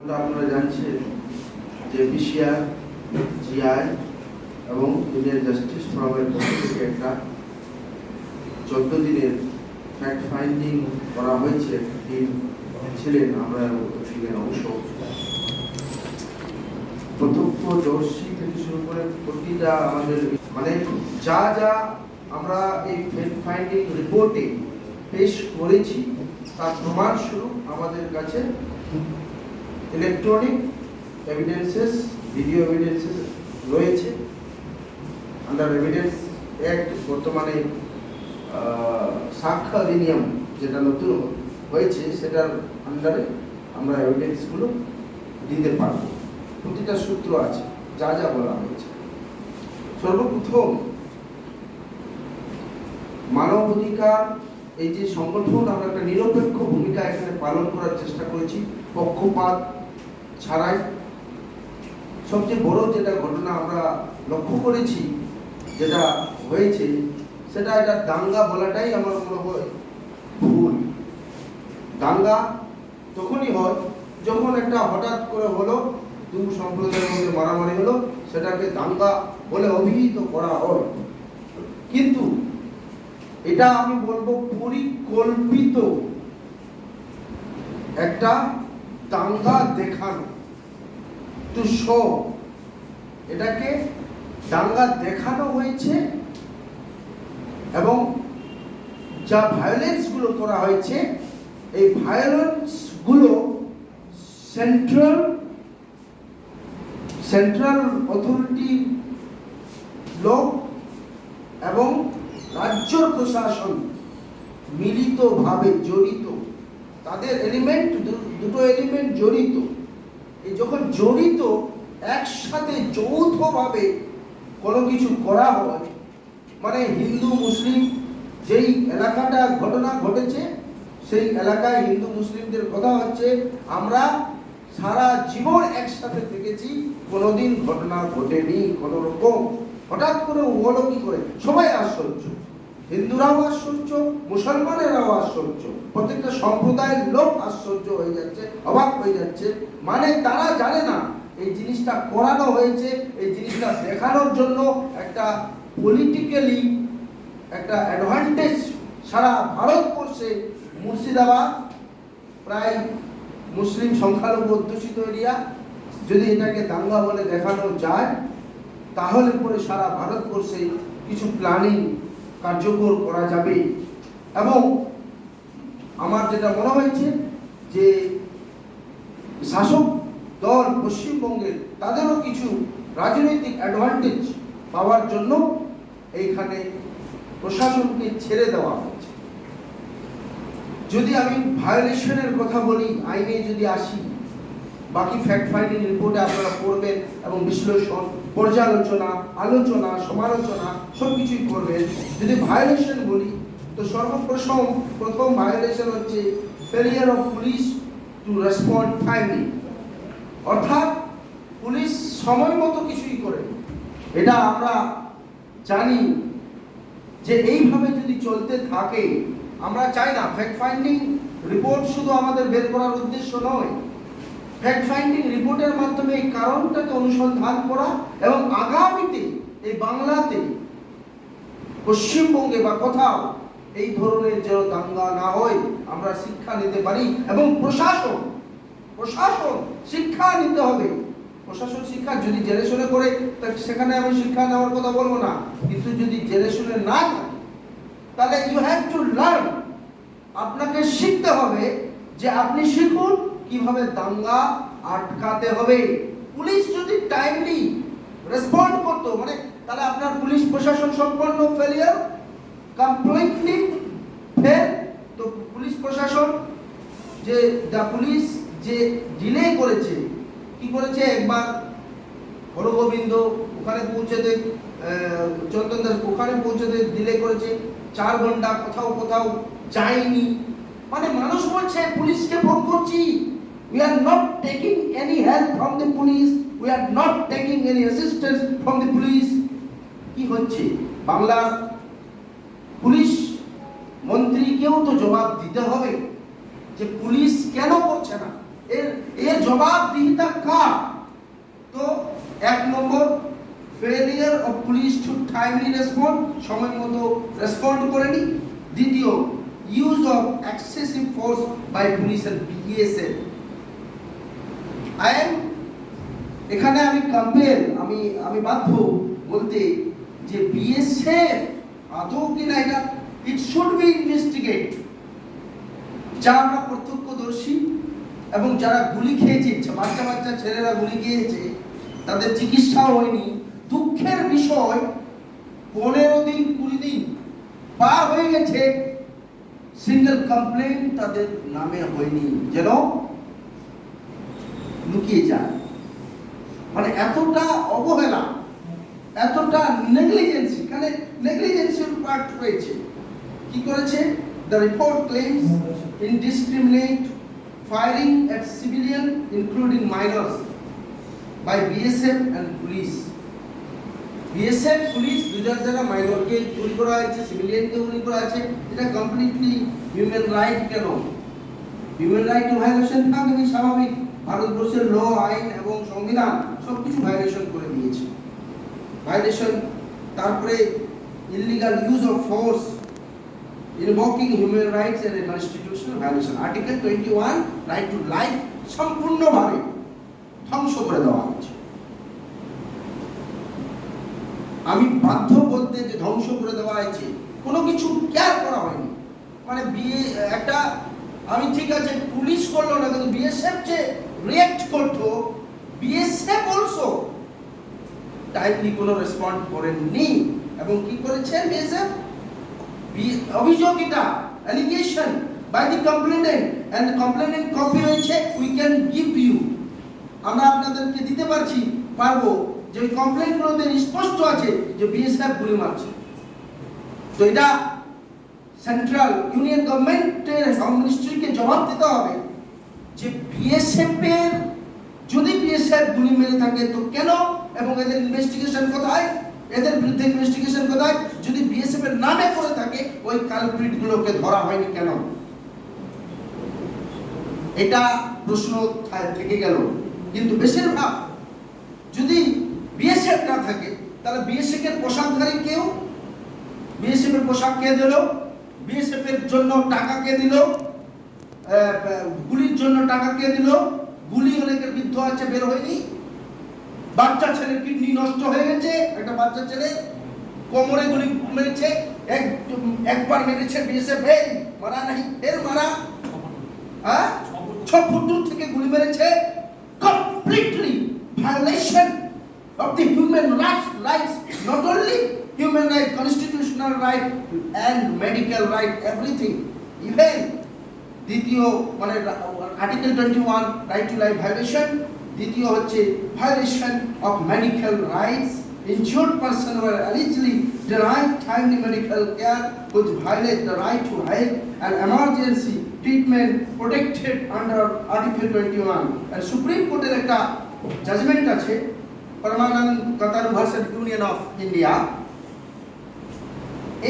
আপনারা জানছেন যে বিসিআর জিআই এবং ইন্ডিয়ান জাস্টিস ফোরামের পক্ষ থেকে একটা চোদ্দ দিনের ফ্যাক্ট ফাইন্ডিং করা হয়েছে। টিম ছিলেন আমরা ছিলেন অংশ প্রত্যক্ষদর্শী থেকে শুরু করে প্রতিটা আমাদের মানে যা যা আমরা এই ফ্যাক্ট ফাইন্ডিং রিপোর্টে পেশ করেছি, তার প্রমাণ স্বরূপ আমাদের কাছে ইলেকট্রনিক এভিডেন্সেস ভিডিও এভিডেন্সেস রয়েছে। আন্ডার এভিডেন্স অ্যাক্ট বর্তমানে আহ, সাক্ষ্য অধিনিয়ম যেটা নতুন হয়েছে সেটার আন্ডারে আমরা এভিডেন্সগুলো দিতে পারব। প্রতিটা সূত্র আছে যা যা বলা হয়েছে। সর্বপ্রথম মানব অধিকার এই যে সংগঠন আমরা একটা নিরপেক্ষ ভূমিকা এখানে পালন করার চেষ্টা করেছি। পক্ষপাত ছাড়াই সবচেয়ে বড় যেটা ঘটনা আমরা লক্ষ্য করেছি, যেটা হয়েছে, সেটা এটা দাঙ্গা বলাটাই আমার মনে হয় ভুল। দাঙ্গা তখনই হয় যখন একটা হঠাৎ করে হলো, দু সম্প্রদায়ের মধ্যে মারামারি হলো, সেটাকে দাঙ্গা বলে অভিহিত করা হয় কিন্তু এটা আমি বলব পরিকল্পিত একটা দাঙ্গা দেখানো। টু শো এটাকে দাঙ্গা দেখানো হয়েছে এবং যা ভায়োলেন্সগুলো করা হয়েছে, এই ভায়োলেন্সগুলো সেন্ট্রাল সেন্ট্রাল অথরিটি লোক এবং রাজ্য প্রশাসন মিলিতভাবে জড়িত। তাদের এলিমেন্ট দুটো এলিমেন্ট জড়িত। এই যখন জড়িত, একসাথে যৌথভাবে কোনো কিছু করা হয় মানে হিন্দু, মুসলিম, যেই এলাকাটা ঘটনা ঘটেছে, সেই এলাকায় হিন্দু, মুসলিমদের কথা হচ্ছে, আমরা সারা জীবন একসাথে থেকেছি, কোনোদিন ঘটনা ঘটেনি কোনো রকম হঠাৎ করে হলো কি করে? সবাই আশ্চর্য। হিন্দুরাও আশ্চর্য মুসলমানেরাও আশ্চর্য। প্রত্যেকটা সম্প্রদায়ের লোক আশ্চর্য হয়ে যাচ্ছে, অবাক হয়ে যাচ্ছে। মানে তারা জানে না, এই জিনিসটা করানো হয়েছে, এই জিনিসটা দেখানোর জন্য একটা পলিটিক্যালি একটা অ্যাডভান্টেজ সারা ভারতবর্ষে মুর্শিদাবাদ প্রায় মুসলিম সংখ্যালঘু অধ্যুষিত এরিয়া। যদি এটাকে দাঙ্গা বলে দেখানো যায়, তাহলে পরে সারা ভারতবর্ষে কিছু প্ল্যানিং কার্যকর করা যাবে। এবং আমার যেটা মনে হয়েছে যে শাসক দল পশ্চিমবঙ্গের তাদেরও কিছু রাজনৈতিক অ্যাডভান্টেজ পাওয়ার জন্য এইখানে প্রশাসনকে ছেড়ে দেওয়া হয়েছে। যদি আমি ভায়োলেশনের কথা বলি, আইনে যদি আসি, বাকি ফ্যাক্ট ফাইন্ডিং রিপোর্টে আপনারা পড়বেন এবং বিশ্লেষণ, পর্যালোচনা, আলোচনা, সমালোচনা সব কিছুই করবেন যদি ভায়োলেশন বলি তো সর্বপ্রথম, প্রথম ভায়োলেশন হচ্ছে failure of police to respond timely অর্থাৎ পুলিশ সময় মতো কিছুই করে। এটা আমরা জানি যে এইভাবে যদি চলতে থাকে, আমরা চাই না ফ্যাক্ট ফাইন্ডিং রিপোর্ট শুধু আমাদের বের করার উদ্দেশ্য নয়। ফ্যাক্ট ফাইন্ডিং রিপোর্টের মাধ্যমে এই কারণটাকে অনুসন্ধান করা এবং আগামীতে এই বাংলাতে পশ্চিমবঙ্গে বা কোথাও এই ধরনের যেন দাঙ্গা না হয়, আমরা শিক্ষা নিতে পারি এবং প্রশাসন প্রশাসন শিক্ষা নিতে হবে। প্রশাসন শিক্ষা যদি জেনে শুনে করে, তা সেখানে আমি শিক্ষা নেওয়ার কথা বলব না। কিন্তু যদি জেনে শুনে না তাহলে ইউ হ্যাভ টু লার্ন আপনাকে শিখতে হবে যে আপনি শিখুন, কীভাবে দাঙ্গা আটকাতে হবে। পুলিশ যদি টাইমলি রেসপন্ড করতো মানে তাহলে আপনার পুলিশ প্রশাসন সম্পন্ন ফেলিয়ার কমপ্লিটলি ফেল তো পুলিশ প্রশাসন যে দ্য পুলিশ যে ডিলে করেছে, কি করেছে? একবার হরগোবিন্দ ওখানে পৌঁছতে চন্দন দাস ওখানে পৌঁছতে ডিলে করেছে। চার ঘণ্টা কোথাও কোথাও যায়নি। মানে মানুষ বলছে, পুলিশকে ফোন করছি। We are not taking any help from the police we are not taking any assistance from the police কি হচ্ছে? বাংলার মন্ত্রীকেও তো জবাব দিতে হবে যে পুলিশ কেন করছে না? এর এর জবাবদিহিতা কার? তো এক নম্বর failure of police to timely respond সময় মতো রেসপন্ড করেনি দ্বিতীয় use of excessive force by police and BSF I am এখানে আমি কম্পেয়ার আমি আমি বাধ্য বলতে যে বিএসএফ আদৌ কি না এটা ইট শুড বি ইনভেস্টিগেট যা আমরা প্রত্যক্ষদর্শী এবং যারা গুলি খেয়েছে, বাচ্চা বাচ্চা ছেলেরা গুলি খেয়েছে, তাদের চিকিৎসাও হয়নি। দুঃখের বিষয়, পনেরো দিন, কুড়ি দিন পার হয়ে গেছে। সিঙ্গেল কমপ্লেন তাদের নামে হয়নি। যেন লুকিয়ে যায়। মানে এতটা অবহেলা, এতটা নেগলিজেন্সি এখানে নেগলিজেন্সির পার্ট রয়েছে। কি করেছে? The report claims indiscriminate firing at civilian including minors by BSF and police BSF police দুজন যারা মাইনরকে গুলি করা হয়েছে সিভিলিয়ানকে গুলি করা আছে এটা কমপ্লিটলি হিউম্যান রাইট কেন? হিউম্যান রাইট ভায়োলেশন থাকবে স্বাভাবিক। ভারতবর্ষের ল আইন এবং সংবিধান সব কিছু ভায়োলেশন করে দিয়েছে। ভায়োলেশন তারপরে illegal use of force invoking human rights and constitutional violation article twenty one right to life সম্পূর্ণভাবে ধ্বংস করে দেওয়া হয়েছে। আমি বাধ্য বলতে যে ধ্বংস করে দেওয়া হয়েছে, কোনো কিছু কেয়ার করা হয়নি। মানে বিয়ে, একটা, আমি ঠিক আছে, পুলিশ করল না, কিন্তু বিএসএফ যে রিয়েক্ট করতো বিএসএফ অলসো টাইমলি কোনো রেসপন্ড করেননি। এবং কি করেছে বিএসএফ অভিযোগ allegation by the complainant and complainant copy হয়েছে উই ক্যান গিভ ইউ আমরা আপনাদেরকে দিতে পারছি, পারব। যে ওই কমপ্লেনগুলোতে স্পষ্ট আছে যে বিএসএফ গুলি মারছে। তো এটা সেন্ট্রাল ইউনিয়ন গভর্নমেন্টের হোম মিনিস্ট্রিকে জবাব দিতে হবে যে বিএসএফ এর যদি বিএসএফ গুলি মেরে থাকে, তো কেন? এবং এদের ইনভেস্টিগেশন কোথায়? এদের বিরুদ্ধে ইনভেস্টিগেশন কোথায় যদি বিএসএফ এর নামে করে থাকে, ওই কালপ্রিট গুলোকে ধরা হয়নি কেন? এটা প্রশ্ন থেকে গেল। কিন্তু বেশিরভাগ যদি বিএসএফ না থাকে, তাহলে বিএসএফ এর পোশাকধারী কেউ? বিএসএফ এর পোশাক কে দিল? বিএসএফ এর জন্য টাকা কে দিল? গুলির জন্য টাকা কে দিল? গুলি অনেকের বিদ্ধ আছে, বের হয়নি? বাচ্চা ছেলের কিডনি নষ্ট হয়ে গেছে একটা বাচ্চা ছেলে কোমরে গুলি মেরেছে এক একবার মেরেছে বিএসএফ এই মারা নাই এর মারা হ্যাঁ ছ ফুট দূর থেকে গুলি মেরেছে completely violation of the human rights, rights, not only human right, constitutional right and medical right, everything. Even দ্বিতীয় মানে article twenty one right to life violation দ্বিতীয় হচ্ছে violation of medical rights injured person were allegedly denied timely medical care which violate the right to health and emergency treatment protected under Article 21 and Supreme Court এর একটা judgement আছে Parmanand Katara versus union of India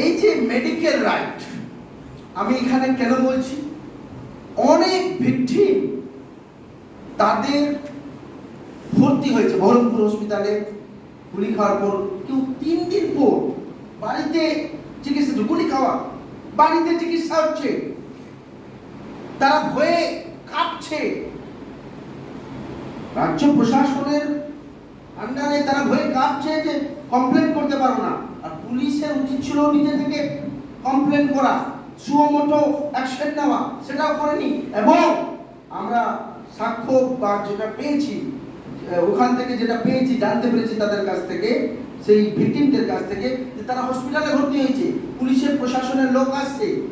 এই যে medical right আমি এখানে কেন বলছি অনেক ভিকটিম তাদের ভর্তি হয়েছে। বহরমপুর হসপিটালে গুলি খাওয়ার পর কেউ তিন দিন পর বাড়িতে চিকিৎসা গুলি খাওয়া, বাড়িতে চিকিৎসা হচ্ছে। তারা ভয়ে কাঁপছে। রাজ্য প্রশাসনের আন্ডারে তারা ভয়ে কাঁপছে যে কমপ্লেন করতে পারো না। আর পুলিশের উচিত ছিল নিজে থেকে কমপ্লেন করা। সুমোটো অ্যাকশন নেওয়া। সেটাও করেনি। এবং আমরা সাক্ষ্য বা যেটা পেয়েছি ওখান থেকে যেটা পেয়েছি, জানতে পেরেছি তাদের কাছ থেকে, সেই ভিকটিমদের কাছ থেকে, যে তারা হসপিটালে ভর্তি হয়েছে। পুলিশের, প্রশাসনের লোক আসছে।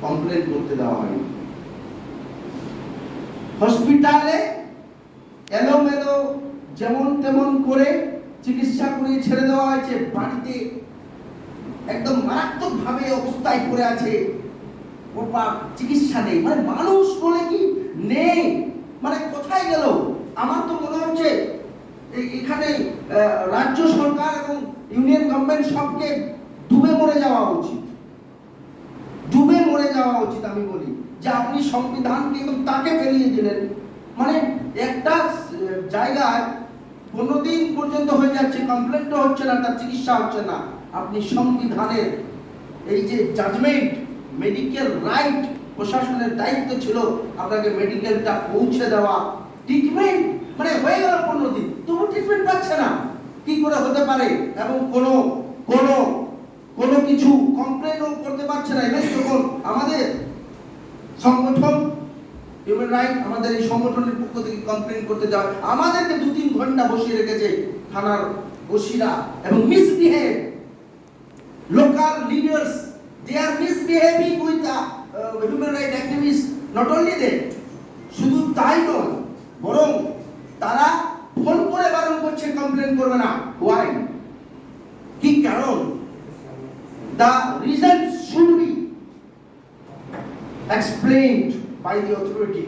কমপ্লেন করতে দেওয়া হয়নি। হসপিটালে এলোমেলো যেমন তেমন করে চিকিৎসা করে ছেড়ে দেওয়া হয়েছে। বাড়িতে একদম মারাত্মক ভাবে অবস্থায় পড়ে আছে। চিকিৎসা নেই। মানে মানুষ বলে কি? নেই। মানে কোথায় গেল? আমার তো মনে হচ্ছে এখানে রাজ্য সরকার এবং ইউনিয়ন গভর্নমেন্ট সবকে ডুবে মরে যাওয়া উচিত। ডুবে মরে যাওয়া উচিত আমি বলি, যে আপনি সংবিধানকে এবং তাকে ফেলিয়ে দিলেন। মানে একটা জায়গায় পনেরো দিন পর্যন্ত হয়ে যাচ্ছে কমপ্লেনটা হচ্ছে না, তার চিকিৎসা হচ্ছে না। আপনি সংবিধানের এই যে জাজমেন্ট মেডিকেল রাইট প্রশাসনের দায়িত্ব ছিল আপনাকে মেডিকেলটা পৌঁছে দেওয়া। ট্রিটমেন্ট মানে হয়ে গেল পনেরো দিন। তবু ট্রিটমেন্ট পাচ্ছে না। কি করে হতে পারে? এবং কোনো কোনো কোনো কিছু কমপ্লেনও করতে পারছে না। এবার যখন আমাদের সংগঠন হিউম্যান রাইট আমাদের এই সংগঠনের পক্ষ থেকে কমপ্লেন করতে যাওয়া আমাদেরকে দু তিন ঘণ্টা বসিয়ে রেখেছে থানার ওসিরা এবং misbehave local leaders they are the uh, human rights activists not only that শুধু তাই নয় বরং তারা ফোন করে বারণ করছে কমপ্লেন করবে না ওয়াই কি কারণ the reason should be explained by the authority